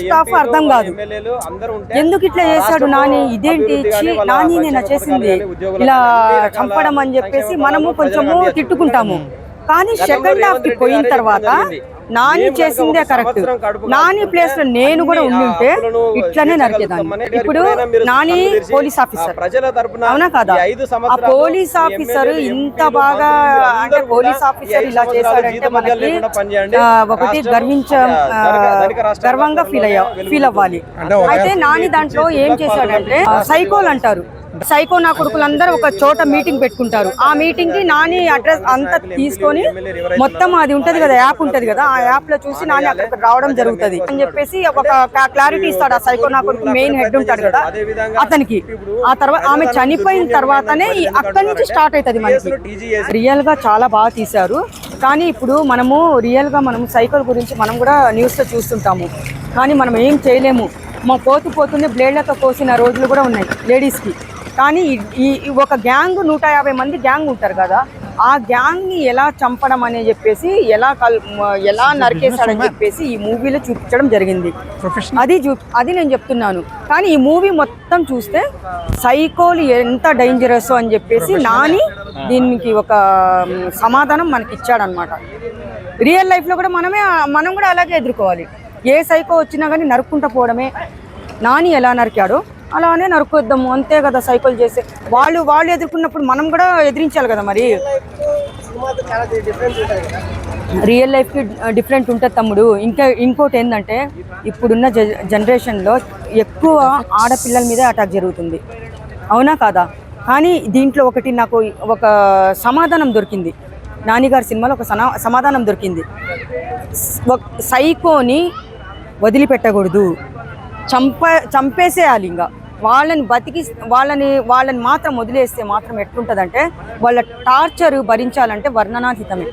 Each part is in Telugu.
స్టాఫ్ అర్థం కాదు. ఎందుకు ఇట్లా చేశాడు నాని? ఇదేంటి నాని నేను చేసింది ఇలా చంపడం అని చెప్పేసి మనము కొంచెము తిట్టుకుంటాము. కానీ సెకండ్ హాఫ్కి పోయిన తర్వాత నాని చేసిందే కరెక్ట్. నాని ప్లేస్లో నేను కూడా ఉండుంటే ఇట్లనే నరికేదాన్ని. ఇప్పుడు నాని పోలీస్ ఆఫీసర్. ప్రజల తరపున అవునా కదా? ఆ సంవత్సరాలు పోలీస్ ఆఫీసర్ ఇంత బాగా అంటే పోలీస్ ఆఫీసర్ ఇలా జీతభత్యాలు మనకి ఒకటి గర్వించ గర్వంగా ఫీల్ అయ్యా ఫీల్ అవ్వాలి. అయితే నాని దాంట్లో ఏం చేశాడంటే సైకోల్ అంటారు. సైకో నా కొడుకులందరూ ఒక చోట మీటింగ్ పెట్టుకుంటారు. ఆ మీటింగ్కి నాని అడ్రస్ అంతా తీసుకొని మొత్తం అది ఉంటది కదా యాప్ ఉంటది కదా ఆ యాప్లో చూసి నాని అక్కడికి రావడం జరుగుతుంది. అని చెప్పేసి ఒక క్లారిటీ ఇస్తాడు ఆ సైకో నా కొడుకు మెయిన్ హెడ్ ఉంటాడు కదా అతనికి. ఆ తర్వాత ఆమె చనిపోయిన తర్వాతనే ఈ అక్కడి నుంచి స్టార్ట్ అవుతుంది మనకి. రియల్గా చాలా బాగా తీశారు. కానీ ఇప్పుడు మనము రియల్గా మనం సైకిల్ గురించి మనం కూడా న్యూస్లో చూస్తుంటాము. కానీ మనం ఏం చేయలేము. మా పోతు పోతుంది బ్లేడ్లతో కోసిన రోజులు కూడా ఉన్నాయి లేడీస్కి కానీ ఈ- ఒక గ్యాంగ్ నూట యాభై మంది గ్యాంగ్ ఉంటారు కదా ఆ గ్యాంగ్ని ఎలా చంపడం అని చెప్పేసి ఎలా కల్ ఎలా నరికేశాడని చెప్పేసి ఈ మూవీలో చూపించడం జరిగింది. అది చూ అది నేను చెప్తున్నాను. కానీ ఈ మూవీ మొత్తం చూస్తే సైకోలు ఎంత డేంజరస్ అని చెప్పేసి నాని దీనికి ఒక సమాధానం మనకి ఇచ్చాడనమాట రియల్ లైఫ్లో కూడా మనమే మనం కూడా అలాగే ఎదుర్కోవాలి. ఏ సైకో వచ్చినా కానీ నరుక్కుంటూ పోవడమే. నాని ఎలా నరికాడో అలానే నరుకొద్దాము అంతే కదా సైకిల్ చేసే. వాళ్ళు వాళ్ళు ఎదుర్కొన్నప్పుడు మనం కూడా ఎదిరించాలి కదా మరి. రియల్ లైఫ్కి డిఫరెంట్ ఉంటుంది తమ్ముడు. ఇంకా ఇంకోటి ఏంటంటే ఇప్పుడున్న జనరేషన్లో ఎక్కువ ఆడపిల్లల మీదే అటాక్ జరుగుతుంది. అవునా కాదా? కానీ దీంట్లో ఒకటి నాకు ఒక సమాధానం దొరికింది. నానిగారి సినిమాలో ఒక సమాధానం దొరికింది. సైకోని వదిలిపెట్టకూడదు. చంప చంపేసేయాలి ఇంకా వాళ్ళని బతికి వాళ్ళని వాళ్ళని మాత్రం వదిలేస్తే మాత్రం ఎట్లుంటుందంటే వాళ్ళ టార్చర్ భరించాలంటే వర్ణనాతీతమే.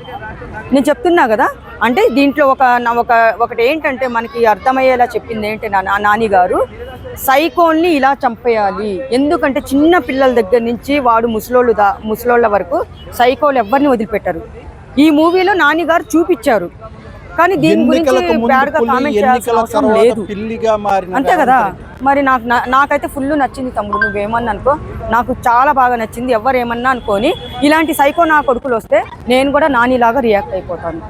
నేను చెప్తున్నా కదా అంటే దీంట్లో ఒక నా ఒక ఒకటి ఏంటంటే మనకి అర్థమయ్యేలా చెప్పింది ఏంటి నా నా- నాని గారు సైకోల్ని ఇలా చంపేయాలి. ఎందుకంటే చిన్న పిల్లల దగ్గర నుంచి వాడు ముసలోళ్ళు దా ముసలోళ్ళ వరకు సైకోలు ఎవరిని వదిలిపెట్టరు. ఈ మూవీలో నాని గారు చూపించారు. కానీ దీని గురించి కామెంట్ చేయాల్సిన అవసరం లేదు. పిల్లిగా అంతే కదా? మరి నాకు నాకైతే ఫుల్ నచ్చింది తమ్ముడు నువ్వేమన్నా అనుకో. నాకు చాలా బాగా నచ్చింది ఎవరు ఏమన్నా అనుకోని. ఇలాంటి సైకో నా కొడుకులు వస్తే నేను కూడా నానిలాగా రియాక్ట్ అయిపోతాను.